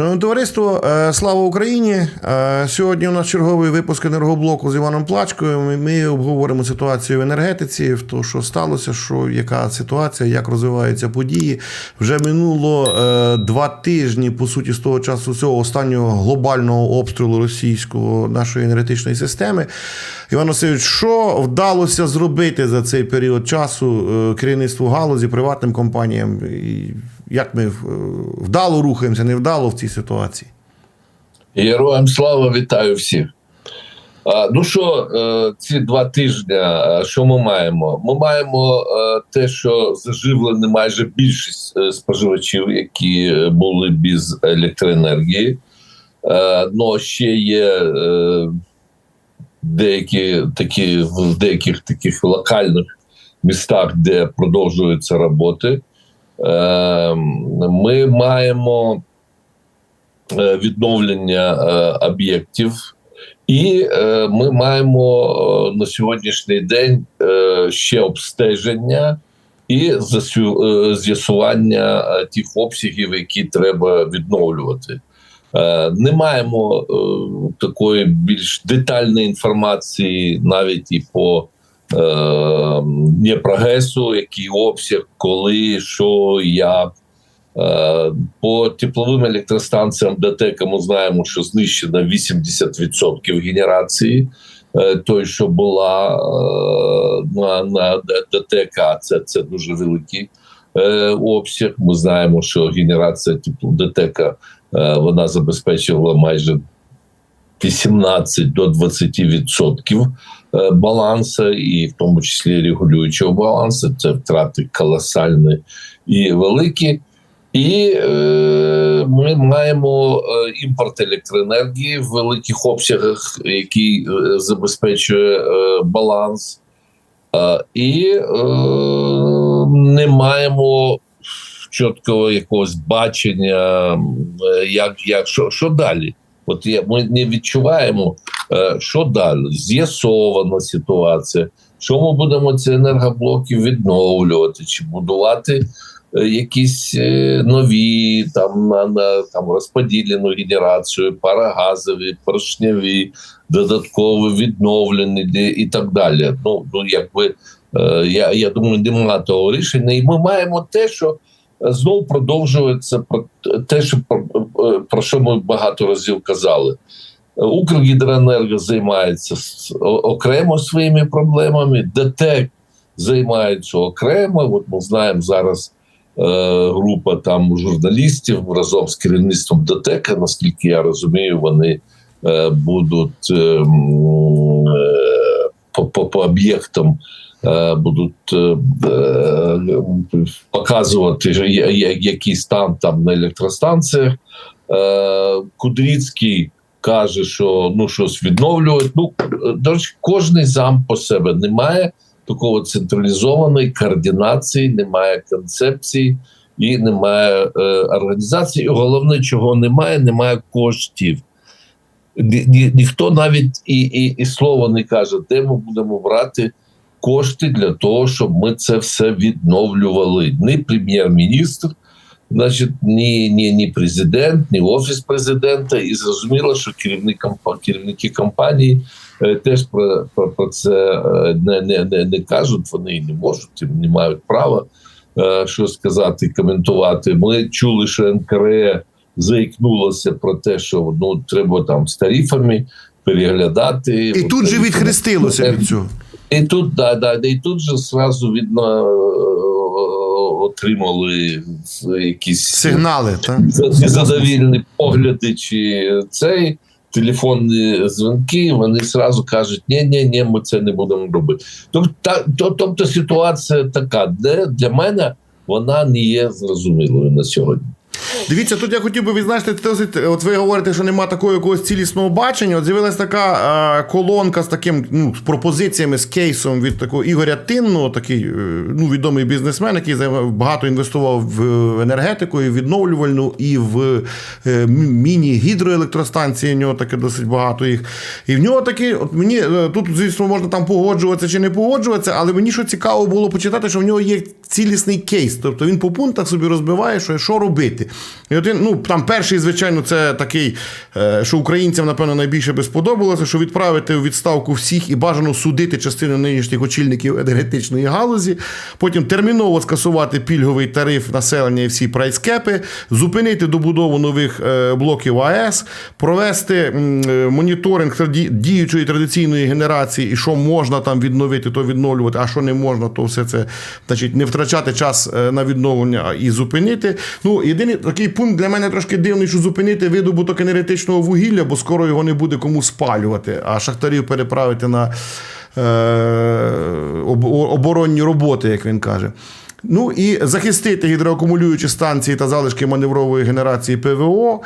Шановне товариство, е, слава Україні! Е, Сьогодні у нас черговий випуск енергоблоку з Іваном Плачкою. Ми, обговоримо ситуацію в енергетиці, то, що сталося, що яка ситуація, як розвиваються події. Вже минуло е, два тижні, по суті, з того часу цього останнього глобального обстрілу російського нашої енергетичної системи. Іван Васильович, що вдалося зробити за цей період часу керівництву галузі, приватним компаніям? Як ми е, вдало рухаємося, невдало в цій ситуації? Героям слава вітаю всіх. А, ну що, е, ці два тижні, що ми маємо? Ми маємо е, те, що заживлені майже більшість споживачів, які були без електроенергії. Ну, ще є деякі такі в деяких таких локальних містах, де продовжуються роботи. Е, Ми маємо е, відновлення е, об'єктів, і е, ми маємо на сьогоднішній день ще обстеження і з'ясування тих обсягів, які треба відновлювати. Не маємо такої більш детальної інформації навіть і по е, Дніпрогесу, який обсяг, коли, що, як. Е, По тепловим електростанціям ДТЕК ми знаємо, що знищено 80% генерації. Е, Той, що була на, на ДТЕК, це, це дуже великий обсяг. Ми знаємо, що генерація ДТЕК вона забезпечувала майже 18 до 20% е, балансу, і в тому числі регулюючого балансу. Це втрати колосальні і великі. І е, ми маємо е, імпорт електроенергії в великих обсягах, який е, забезпечує баланс, і е, не маємо чіткого якогось бачення, як, як що, що далі. От є, ми не відчуваємо, е, що далі. З'ясована ситуація. Що ми будемо ці енергоблоки відновлювати чи будувати е, якісь е, нові там на, на там розподілену генерацію, парагазові, поршневі, додаткові відновлені і так далі. Ну, ну якби е, я, я думаю, немає того рішення, і ми маємо те, що знову продовжується про те, що про, е, про що ми багато разів казали. Укргідроенерго займається окремо своїми проблемами, ДТЕК займається окремо. От ми знаємо зараз е, група там журналістів разом з керівництвом ДТЕКа, наскільки я розумію, вони е, будуть е, е, по, по, по об'єктам. Е, Будуть е, е, показувати, який стан там на електростанціях. Кудрицький каже, що ну щось відновлюють. Ну кожний зам по себе немає такого централізованої координації, немає концепції і немає е, організації. І головне, чого немає, немає коштів. Ні, ні, ніхто навіть і, і, і слова не каже, де ми будемо брати кошти для того, щоб ми це все відновлювали. Ні прем'єр-міністр, значить, ні, ні, ні президент, ні офіс президента, і зрозуміло, що керівник керівники компанії е, теж про, про, про це е, не, не, не, не кажуть. Вони не можуть, і не мають права е, що сказати, коментувати. Ми чули, що НКРЕ заікнулося про те, що ну треба там з тарифами переглядати. І тут же відхрестилося від цього. І тут, да, да, і тут же зразу видно е, отримали якісь Сигнали, так? незадовільні погляди, чи цей телефонні дзвінки, вони зразу кажуть, ні, ні, ні, ми це не будемо робити. Тобто, тобто ситуація така, де для мене вона не є зрозумілою на сьогодні. Дивіться, тут я хотів би відзначити, досить, от ви говорите, що немає такого якогось цілісного бачення. От з'явилася така е, колонка з таким ну, з пропозиціями, з кейсом від такого Ігоря Тинного, такий е, ну, відомий бізнесмен, який багато інвестував в енергетику, і відновлювальну, і в е, міні-гідроелектростанції. В нього таке досить багато їх. І в нього такі, от мені е, тут, звісно, можна там погоджуватися чи не погоджуватися, але мені що цікаво було почитати, що в нього є цілісний кейс. Тобто він по пунктах собі розбиває, що, що робити. І один, ну там перший, звичайно, це такий, е, що українцям, напевно, найбільше би сподобалося, що відправити у відставку всіх і бажано судити частину нинішніх очільників енергетичної галузі. Потім терміново скасувати пільговий тариф населення і всі прайскепи, зупинити добудову нових е, блоків АЕС, провести е, моніторинг діючої традиційної генерації, і що можна там відновити, то відновлювати, а що не можна, то все це значить не втрачати час на відновлення і зупинити. Ну, єдиний такий пункт для мене трошки дивний, що зупинити видобуток енергетичного вугілля, бо скоро його не буде кому спалювати, а шахтарів переправити на е, об- оборонні роботи, як він каже. Ну і захистити гідроакумулюючі станції та залишки маневрової генерації ПВО.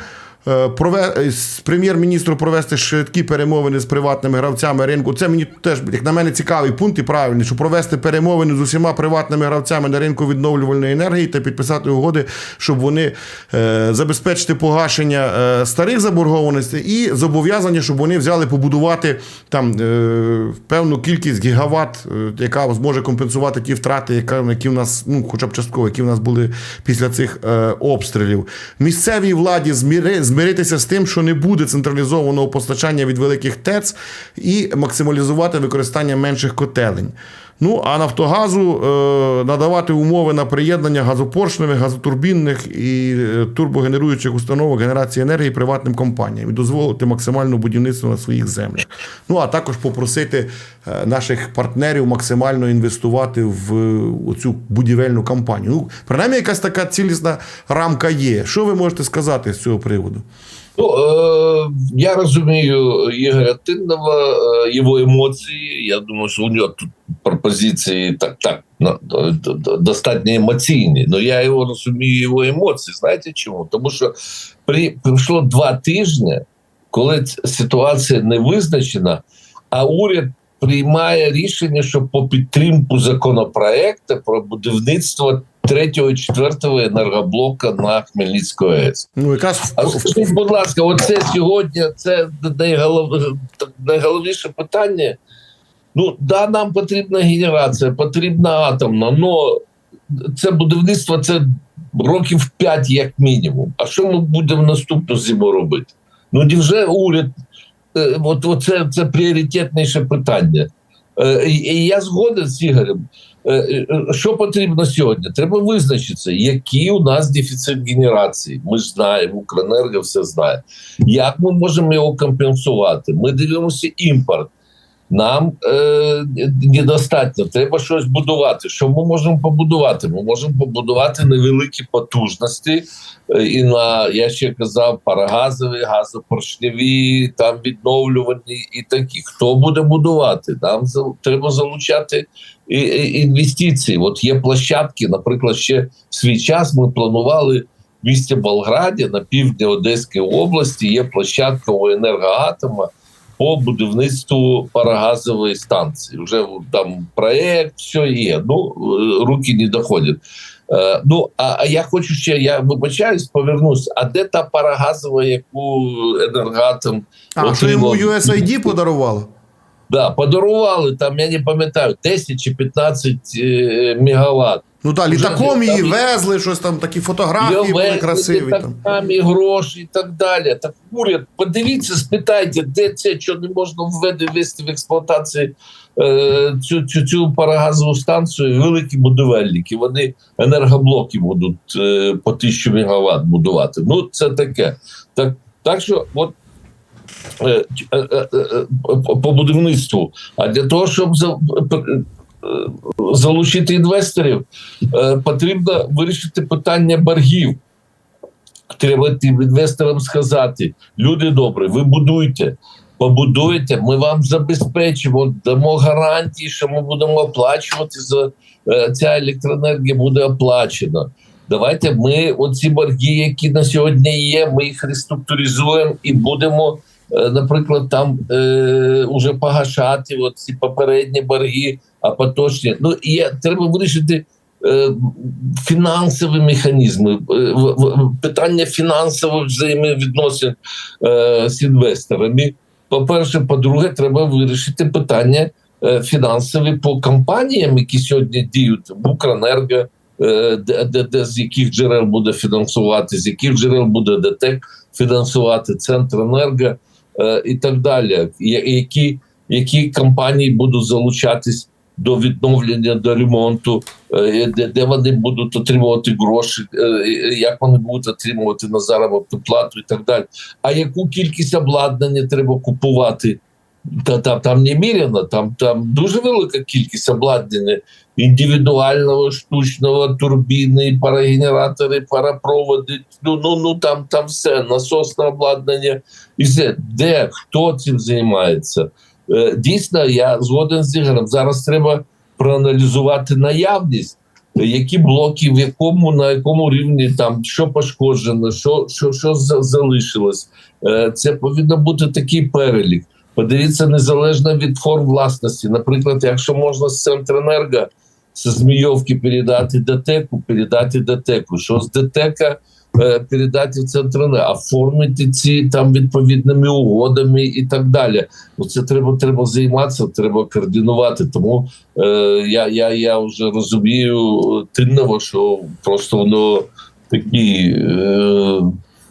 Е, з прем'єр-міністру провести швидкі перемовини з приватними гравцями ринку. Це мені теж, як на мене, цікавий пункт і правильний, що провести перемовини з усіма приватними гравцями на ринку відновлювальної енергії та підписати угоди, щоб вони е, забезпечити погашення е, старих заборгованостей і зобов'язання, щоб вони взяли побудувати там е, певну кількість гігават, е, яка зможе компенсувати ті втрати, яка, які в нас, ну хоча б частково, які в нас були після цих е, обстрілів. Місцевій владі зміри, змиритися з тим, що не буде централізованого постачання від великих ТЕЦ і максималізувати використання менших котелень. Ну а Нафтогазу е, надавати умови на приєднання газопоршневих, газотурбінних і е, турбогенеруючих установок генерації енергії приватним компаніям і дозволити максимальне будівництво на своїх землях. Ну а також попросити е, наших партнерів максимально інвестувати в цю будівельну кампанію. Ну, принаймні, якась така цілісна рамка є. Що ви можете сказати з цього приводу? Ну, э, я разумею Игоря Тындова, э, его эмоции. Я думаю, что у него тут пропозиції так, так ну, д- д- д- достатньо емоційні. Но я його розумію, його емоції. Знаєте чому? Тому що при, пройшло два тижні, коли ц- ситуація не визначена, а уряд приймає рішення, що по підтримку законопроекту про будівництво третього і четвертого енергоблока на Хмельницької АЕС. Ну, якраз А скажіть, будь ласка, оце сьогодні це найголов... найголовніше питання. Ну, да, нам потрібна генерація, потрібна атомна, але це будівництво це років 5 як мінімум. А що ми будемо наступну зиму робити? Ну, невже уряд, е, от, от це, це пріоритетніше питання. Е, І я згоден з Ігорем. Е, е, Що потрібно сьогодні? Треба визначитися, який у нас дефіцит генерації. Ми ж знаємо, Укренерго все знає. Як ми можемо його компенсувати? Ми дивимося імпорт. Нам е, недостатньо, треба щось будувати. Що ми можемо побудувати? Ми можемо побудувати невеликі потужності, е, і на я ще казав, парагазові, газопоршневі, там відновлювані і такі. Хто буде будувати? Нам за- треба залучати і, і, інвестиції. От є площадки, наприклад, ще в свій час ми планували в місті Болграді на півдні Одеської області. Є площадка у енергоатома по будівництву парагазової станції. Вже там проєкт, все є. Ну е, руки не доходять. Е, ну а, а я хочу ще, я вибачаюсь, повернусь. А де та парагазова, яку енергоатом а, що йому? USAID подарувало? Да, подарували там, я не пам'ятаю, 10 чи 15 е, мегаватт. Ну так, літаком її там- везли, щось там такі фотографії були красиві. Там. там і гроші, і так далі. Так уряд, подивіться, спитайте, де це, що не можна ввести в експлуатацію е, цю, цю, цю парагазову станцію. Великі будівельники, вони енергоблоки будуть е, по 1000 мегаватт будувати. Ну, це таке. Так, так що, от. е, е, е, По будівництву, а для того, щоб залучити інвесторів, е, потрібно вирішити питання боргів. Треба тим інвесторам сказати: люди добрі, ви будуйте, побудуєте, ми вам забезпечимо, дамо гарантії, що ми будемо оплачувати за е, ця електроенергія буде оплачена. Давайте ми оці борги, які на сьогодні є, ми їх реструктуризуємо і будемо, наприклад, там е, уже погашати ці попередні борги, а поточні. Ну є треба вирішити е, фінансові механізми, е, питання фінансових взаємовідносин е, з інвесторами. По-перше, по-друге, треба вирішити питання е, фінансові по компаніям, які сьогодні діють в Укренерго, е, де, де, де з яких джерел буде фінансувати, з яких джерел буде ДТЕК фінансувати, Центренерго е, і так далі. Які, які компанії будуть залучатись до відновлення, до ремонту, е, де, де вони будуть отримувати гроші, е, як вони будуть отримувати на заробітну плату і так далі. А яку кількість обладнання треба купувати? Та там, там неміряно, там, там дуже велика кількість обладнання індивідуального, штучного, турбіни, парогенератори, парапроводи. Ну, ну, ну там, там все, насосне обладнання. І все. Де хто цим займається? Е, Дійсно, я згоден з Ігорем. Зараз треба проаналізувати наявність. Які блоки, в якому на якому рівні там що пошкоджено, що, що, що залишилось. Е, Це повинен бути такий перелік. Подивіться незалежно від форм власності. Наприклад, якщо можна з Центренерго з Змійовки передати ДТЕКу, передати ДТЕКу, що з ДТЕКа е, передати в Центренерго, оформити ці там відповідними угодами і так далі. Ну це треба треба займатися, треба координувати. Тому е, я, я, я вже розумію тинново, що просто воно такі. Е,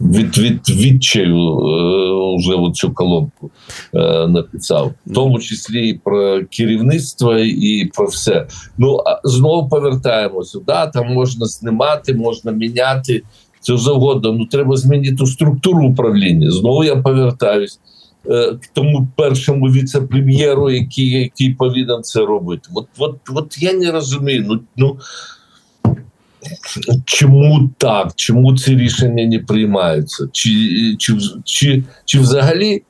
від, від відчаю е, вже оцю колонку е, написав, в тому числі і про керівництво і про все. Ну а знову повертаємося. Да, там можна знімати, можна міняти це завгодно. Ну треба змінити структуру управління. Знову я повертаюсь е, к тому першому віце-прем'єру, який, який повинен це робити. От, от, от я не розумію. Ну, ну чому так? Чому ці рішення не приймаються? Чи, чи, чи, чи взагалі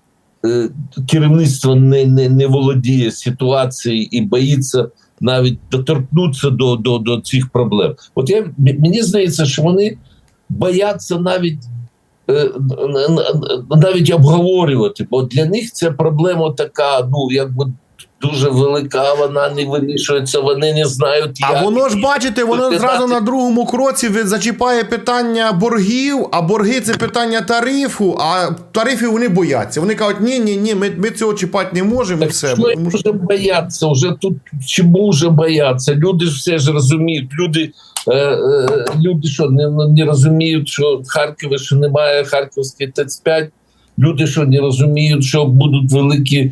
е, керівництво не, не, не володіє ситуацією і боїться навіть доторкнутися до, до, до цих проблем? От я, мені здається, що вони бояться навіть. е, Навіть обговорювати, бо для них ця проблема така, ну якби дуже велика, вона не вирішується, вони не знають, як А воно ж бачите, воно зразу на другому кроці ви- зачіпає питання боргів, а борги це питання тарифу. А тарифів вони бояться. Вони кажуть, ні, ні, ні, ми, ми цього чіпати не можемо. і все. що Тому що- вже бояться, вже тут чому вже бояться? Люди ж все ж розуміють. Люди, е, е, люди що не, не розуміють, що в Харкові що немає Харківської ТЕЦ-5. Люди що не розуміють, що будуть великі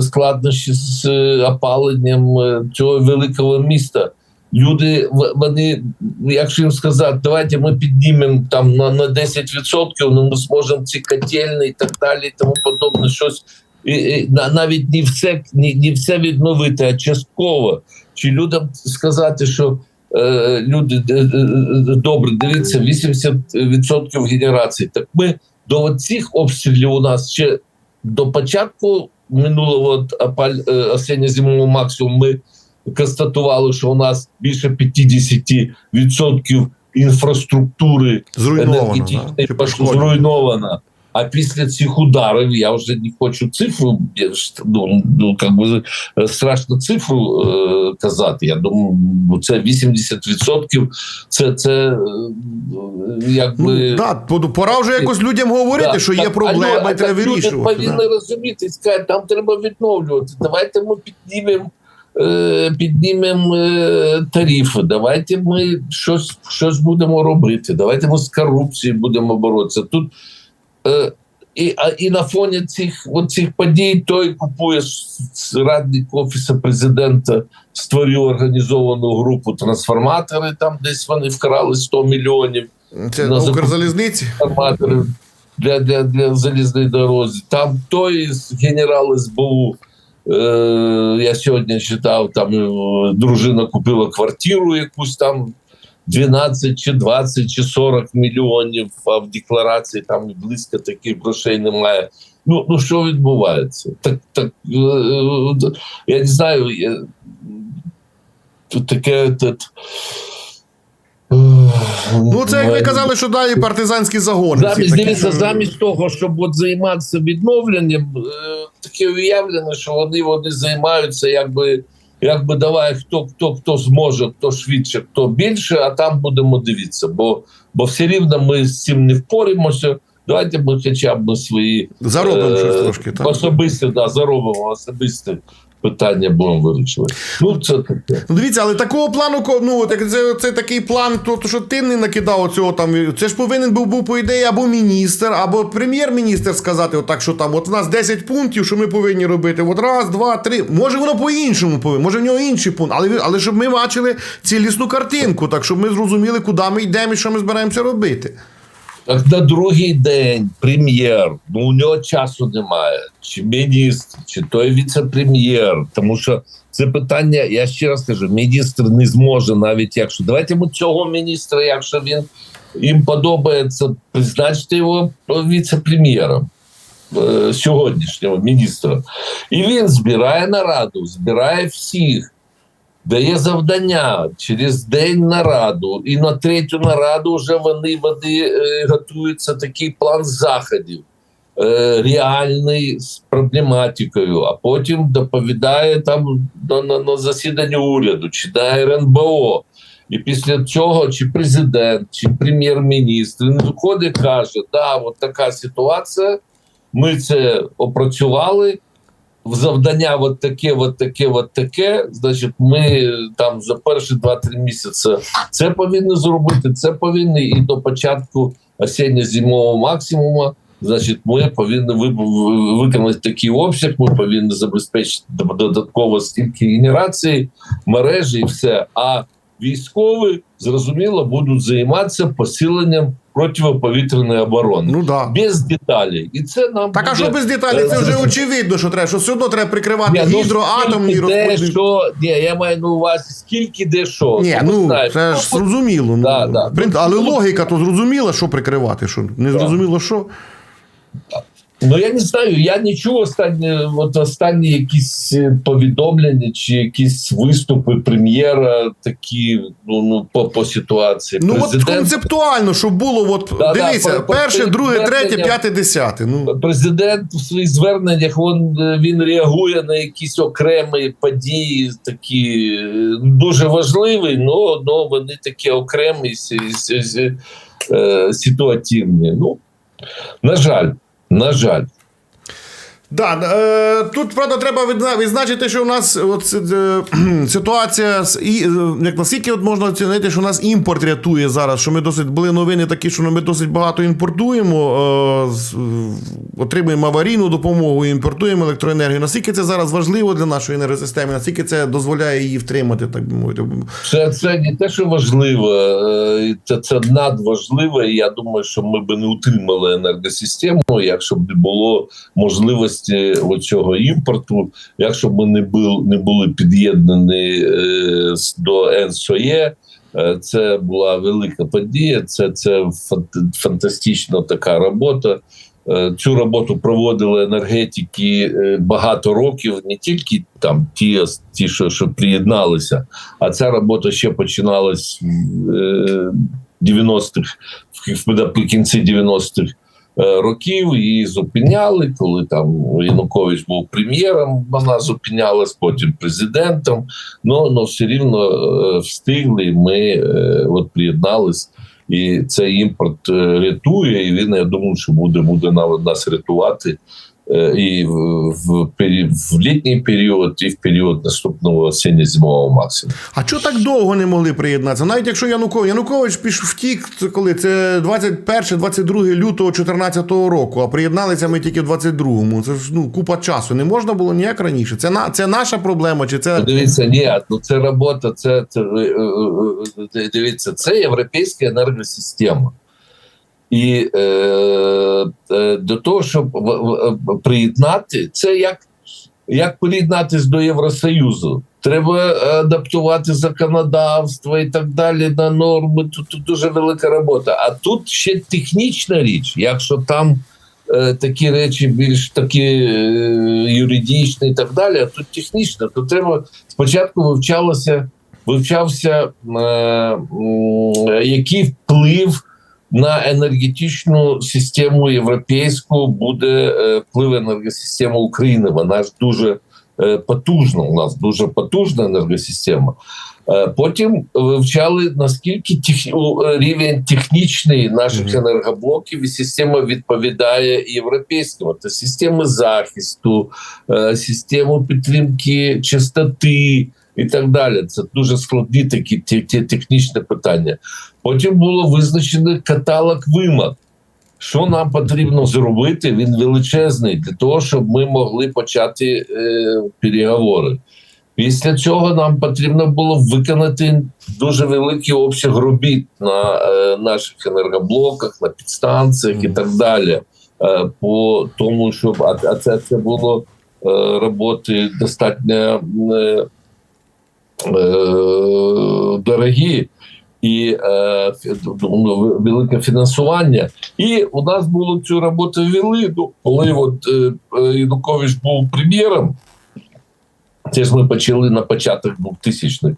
складнощі з е, опаленням е, цього великого міста. Люди, вони, якщо їм сказати, давайте ми піднімемо там на, на 10%, ну ми зможемо ці котельні і так далі, і тому подобне, щось і, і, навіть не все, не, не все відновити, а частково. Чи людям сказати, що е, люди е, е, е, добре, дивіться, 80% генерації. Так ми до цих обстрілів у нас ще до початку минулого е, осінньо-зимового максимуму ми констатували, що у нас більше 50% інфраструктури Зруйновано. енергетичної зруйнована. А після цих ударів я вже не хочу цифру, ну, ну как би страшно цифру е, казати. Я думаю, ну, це 80%, це, це е, якби. Ну, да, пора вже якось людям говорити, Да, що є так, проблема, а треба так люди повинні да. розуміти, сказати, там треба відновлювати. Давайте ми піднімемо. е, Піднімемо е, тарифи, давайте ми щось, щось будемо робити. Давайте ми з корупцією будемо боротися. Тут і, а, і на фоні цих, цих подій той купує радник офісу президента, створив організовану групу трансформатори. Там десь вони вкрали 100 мільйонів Це на Укрзалізниці. трансформаторів для, для, для залізної дороги. Там той генерал СБУ. Е, я сьогодні читав, там е, дружина купила квартиру якусь там 12 чи 20 чи 40 мільйонів, а в декларації там близько таких грошей немає. Ну, ну що відбувається? Так, так е, е, я не знаю. Я, таке. Тут, Ну, це як ви казали, що далі партизанські загони. Замість, такі, дивіться, що- замість того, щоб от займатися відновленням, е, таке уявлено, що вони, вони займаються якби, якби давай хто, хто, хто зможе, хто швидше, хто більше, а там будемо дивитися. Бо, бо все рівно ми з цим не впоримося. Давайте ми хоча б свої Заробимо е, щось трошки. Так? особисті, да, заробимо особисті питання будемо вирішувати. Ну, це таке. Ну, дивіться, але такого плану, ну, от це, це такий план, то, то що ти не накидав цього там. Це ж повинен був, був по ідеї, або міністр, або прем'єр-міністр сказати, отак, що там, от в нас 10 пунктів, що ми повинні робити. От раз, два, три. Може, воно по-іншому повинно, може в нього інший пункт. Але, але щоб ми бачили цілісну картинку, так щоб ми зрозуміли, куди ми йдемо і що ми збираємося робити. Так на другий день прем'єр, ну у нього часу немає, чи міністр, чи той віце-прем'єр. Тому що це питання, я ще раз кажу, міністр не зможе навіть якщо. Давайте ми цього міністра, якщо він їм подобається, призначте його віце-прем'єром. е, Сьогоднішнього міністра, і він збирає нараду, збирає всіх, дає завдання через день нараду, і на третю нараду вже вони, вони е, готуються такий план заходів. е, Реальний з проблематикою, а потім доповідає там на, на, на засіданні уряду, чи на РНБО. І після цього чи президент, чи прем'єр-міністр він виходить каже: да, от така ситуація. Ми це опрацювали. В завдання от таке, от таке, от таке. Значить, ми там за перші 2-3 місяці це повинні зробити. Це повинні і до початку осінньо-зимового максимуму. Значить, ми повинні ви- ви- виконати такий обсяг. Ми повинні забезпечити додатково стільки генерації, мережі і все. А військові зрозуміло будуть займатися посиленням протиповітряної оборони Ну да. без деталей. І це нам Так а що без деталей? Це е, вже очевидно, що треба, що все одно треба прикривати Ні, ну, гідроатомні де розподіл. що, ні, я маю на увазі, скільки де що. Ні, Ми ну знаємо. це ж зрозуміло. Ну, Да, да. в принципі, але логіка то зрозуміла, що прикривати, що не зрозуміло, що. Ну я не знаю, я не чув останні, от останні якісь е, повідомлення чи якісь виступи прем'єра такі ну, ну по, по ситуації. Ну от концептуально, щоб було, от Да, да, дивіться, по- по- перше, друге, третє, п'яте, десяте. Ну Президент в своїх зверненнях він, він реагує на якісь окремі події, такі е, дуже важливі, но, но вони такі окремі е, ситуативні. Ну, на жаль, на жаль. Да, е, тут правда треба відзна- відзначити, що у нас от, е, ситуація з і е, як наскільки от можна оцінити, що у нас імпорт рятує зараз. Що ми досить були новини такі, що ми досить багато імпортуємо, е, з- отримуємо аварійну допомогу, імпортуємо електроенергію. Наскільки це зараз важливо для нашої енергосистеми? Наскільки це дозволяє її втримати, так би мовити? Це, це не те, що важливо, е, це, це надважливо. І я думаю, що ми би не утримали енергосистему, якщо б не було можливості цього імпорту, якщо б ми не були, не були під'єднані е, до НСОЄ. Е, Це була велика подія. Це, це фантастична така робота. Е, Цю роботу проводили енергетики е, багато років, не тільки там ті, ті що, що приєдналися, а ця робота ще починалась е, 90-х, в- наприкінці 90-х е, років. Її зупиняли, коли там Янукович був прем'єром, вона зупинялась, потім президентом. Ну, но все рівно е, встигли. Ми е, от приєднались. І цей імпорт е, рятує, і він, я думаю, що буде, буде нас рятувати е, і в, в, в літній період, і в період наступного осінньо-зимового максимуму. А чого так довго не могли приєднатися? Навіть якщо Янукович, Янукович пішов втік, це коли це 21-22 лютого 2014 року, а приєдналися ми тільки в 22-му. Це ж ну купа часу. Не можна було ніяк раніше. Це на це наша проблема, чи це Дивіться, ні, ну це робота, це, це е, е, е, дивіться, це європейська енергосистема. І е, е, до того, щоб в- приєднати, це як, як приєднатись до Євросоюзу. Треба адаптувати законодавство і так далі на норми. Тут, тут дуже велика робота. А тут ще технічна річ, якщо там е, такі речі більш такі е, юридичні і так далі, а тут технічно, то треба спочатку вивчалося, вивчався, е, м, який вплив на енергетичну систему європейську буде е, вплив енергосистеми України. Вона ж дуже е, потужна. У нас дуже потужна енергосистема. Е, Потім вивчали наскільки тех, рівень технічний наших Мгм. енергоблоків і система відповідає європейським. Тобто системи захисту, систему підтримки чистоти і так далі. Це дуже складні такі ті, ті технічні питання. Потім було визначений каталог вимог. Що нам потрібно зробити? Він величезний для того, щоб ми могли почати е, переговори. Після цього нам потрібно було виконати дуже великий обсяг робіт на е, наших енергоблоках, на підстанціях і так далі. Е, по тому, щоб а, а це, це було е, роботи достатньо е, дорогі і е, ну, велике фінансування. І у нас було цю роботу ввели. Ну, коли от, е, е, Янукович був прем'єром, це ж ми почали на початок 2000-х.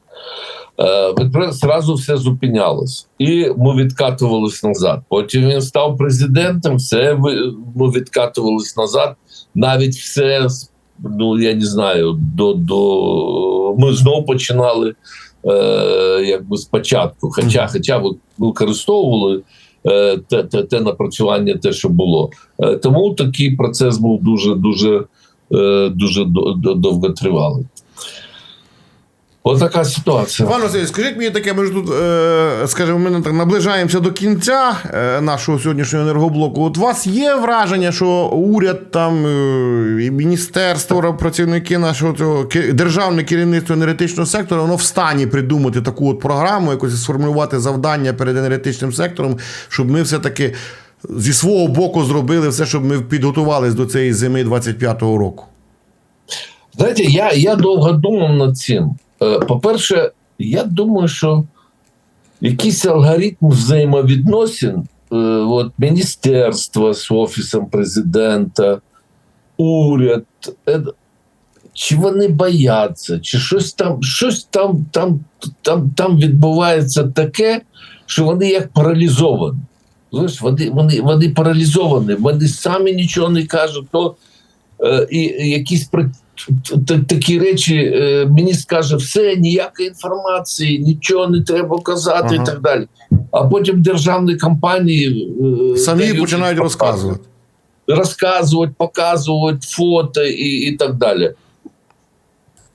Е, Зразу все зупинялось, і ми відкатувались назад. Потім він став президентом, все ми відкатувались назад. Навіть все, ну я не знаю, до, до ми знову починали е, якби спочатку. Хоча, хоча використовували е, те, те, те напрацювання, те, що було. Е, тому такий процес був дуже дуже е, дуже довготривалий. до- довготривалий. Ось така ситуація. Пане Василь, скажіть мені таке, ми ж тут, е, скажімо, ми так наближаємося до кінця е, нашого сьогоднішнього енергоблоку. От у вас є враження, що уряд там е, і міністерство, працівники нашого цього державне керівництво енергетичного сектору, воно в стані придумати таку от програму, якось сформулювати завдання перед енергетичним сектором, щоб ми все-таки зі свого боку зробили все, щоб ми підготувалися до цієї зими 25-го року. Знаєте, я, я довго думав над цим. Е, По-перше, я думаю, що якийсь алгоритм взаємовідносин, е, от міністерства з офісом президента, уряд, е, чи вони бояться, чи щось там, щось там, там, там, там відбувається таке, що вони як паралізовані. Знаєш, вони, вони, вони паралізовані, вони самі нічого не кажуть, то е, і якісь такі речі е, мені скаже, все, ніякої інформації, нічого не треба казати Ага. і так далі. А потім державні компанії е, Самі починають розказувати. розказувати, показувати фото і, і так далі.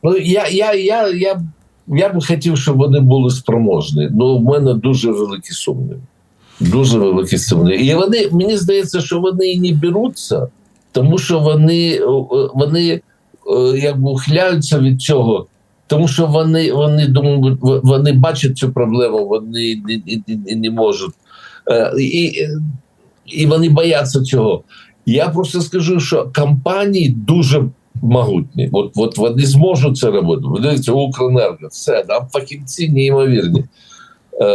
Ну, я, я, я, я, я би хотів, щоб вони були спроможні. Ну, в мене дуже великі сумніви. Дуже великі сумніви. І вони, мені здається, що вони і не беруться, тому що вони, е, вони якби ухиляються від цього. Тому що вони, вони думають, вони бачать цю проблему, вони не, не, не, не можуть. Е, І, і вони бояться цього. Я просто скажу, що компанії дуже могутні. От, от вони зможуть це робити. Ви Укренерго, все, там фахівці неймовірні. Е,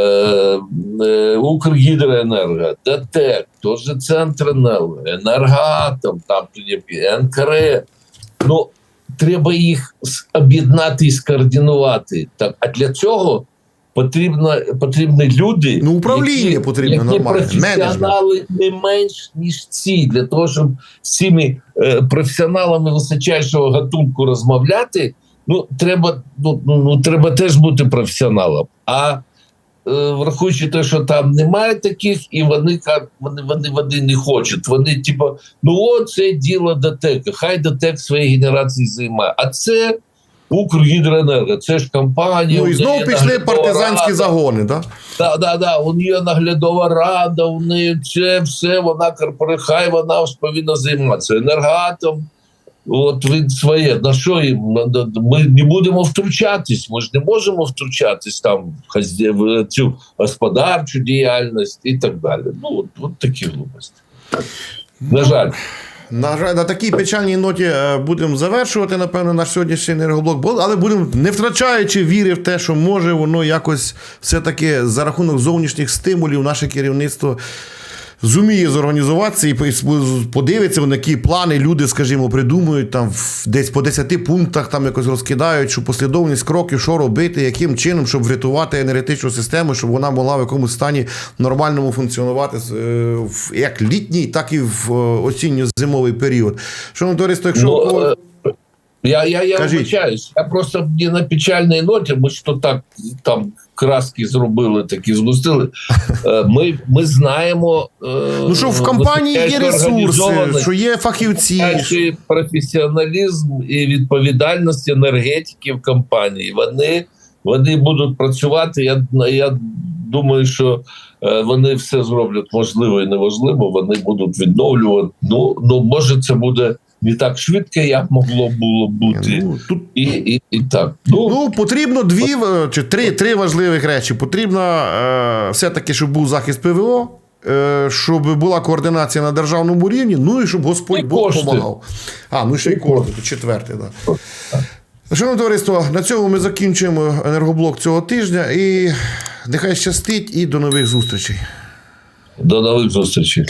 е, Укргідроенерго, ДТЕК, теж Центренерго, Енергоатом, там є НКРЕ. Ну, треба їх об'єднати і скоординувати. Так, а для цього потрібно, потрібні люди. Ну, управління які, потрібно які нормальне, професіонали не менш ніж ці, для того, щоб з цими е, професіоналами височайшого гатунку розмовляти. Ну, треба, ну, ну, ну, треба теж бути професіоналом. А враховуючи те, що там немає таких, і вони вони, вони, вони не хочуть. Вони, типу, ну от це діло ДТЕКа, хай ДТЕК своєї генерації займає. А це Укргідроенерго, це ж компанія. Ну і знову пішли партизанські рада. загони, так? Да, да, да, у неї наглядова рада, у неї це все, вона корпора- хай вона повинна займатися. Енергоатом, от він своє. На що їм? Ми не будемо втручатись, ми ж не можемо втручатись там в цю господарчу діяльність і так далі. Ну, от, от такі глупості. На жаль. На жаль, на такій печальній ноті е, будемо завершувати, напевно, наш сьогоднішній енергоблок, але будемо не втрачаючи віри в те, що може воно якось все-таки за рахунок зовнішніх стимулів наше керівництво зуміє зорганізуватися і подивиться, на які плани люди, скажімо, придумують там десь по 10 пунктах там якось розкидають, що послідовність кроків, що робити, яким чином, щоб врятувати енергетичну систему, щоб вона могла в якомусь стані нормальному функціонувати е, як літній, так і в е, осінньо-зимовий період. Шановне товариство, якщо Ну, е, Я, я, я Кажіть. вибачаюсь. Я просто не на печальній ноті, ми що так там краски зробили, такі згустили. Е, Ми, ми знаємо. е, Ну що в компанії є ресурси, що є фахівці. професіоналізм і відповідальність енергетиків компанії. Вони, вони будуть працювати. Я, я думаю, що е, вони все зроблять можливо і неважливо. Вони будуть відновлювати. Ну, ну може, це буде не так швидко, як могло було бути. Ну, тут І, і, і так. Ну, Ну, потрібно дві е, чи три, три важливих речі. Потрібно е, все-таки, щоб був захист ПВО, е, щоб була координація на державному рівні, ну і щоб Господь І Бог допомагав. А, ну ще й кошти, то четверте, да. Шановне товариство, на цьому ми закінчуємо енергоблок цього тижня і нехай щастить і до нових зустрічей. до нових зустрічей.